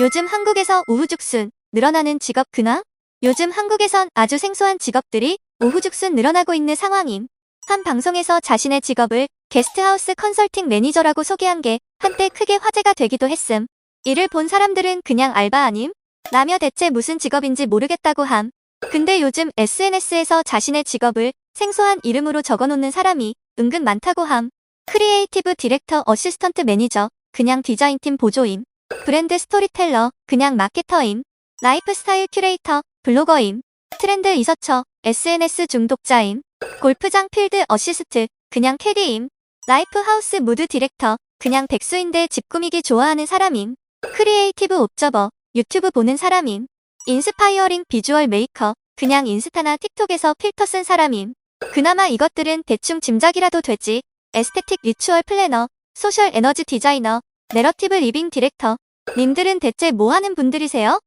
요즘 한국에서 우후죽순 늘어나는 직업 근황? 요즘 한국에선 아주 생소한 직업들이 우후죽순 늘어나고 있는 상황임. 한 방송에서 자신의 직업을 게스트하우스 컨설팅 매니저라고 소개한 게 한때 크게 화제가 되기도 했음. 이를 본 사람들은 그냥 알바 아님? 라며 대체 무슨 직업인지 모르겠다고 함. 근데 요즘 SNS에서 자신의 직업을 생소한 이름으로 적어놓는 사람이 은근 많다고 함. 크리에이티브 디렉터 어시스턴트 매니저, 그냥 디자인팀 보조임. 브랜드 스토리텔러, 그냥 마케터임. 라이프스타일 큐레이터, 블로거임. 트렌드 리서처, SNS 중독자임. 골프장 필드 어시스트, 그냥 캐디임. 라이프 하우스 무드 디렉터, 그냥 백수인데 집 꾸미기 좋아하는 사람임. 크리에이티브 옵저버, 유튜브 보는 사람임. 인스파이어링 비주얼 메이커, 그냥 인스타나 틱톡에서 필터 쓴 사람임. 그나마 이것들은 대충 짐작이라도 되지. 에스테틱 리추얼 플래너, 소셜 에너지 디자이너, 내러티브 리빙 디렉터. 님들은 대체 뭐 하는 분들이세요?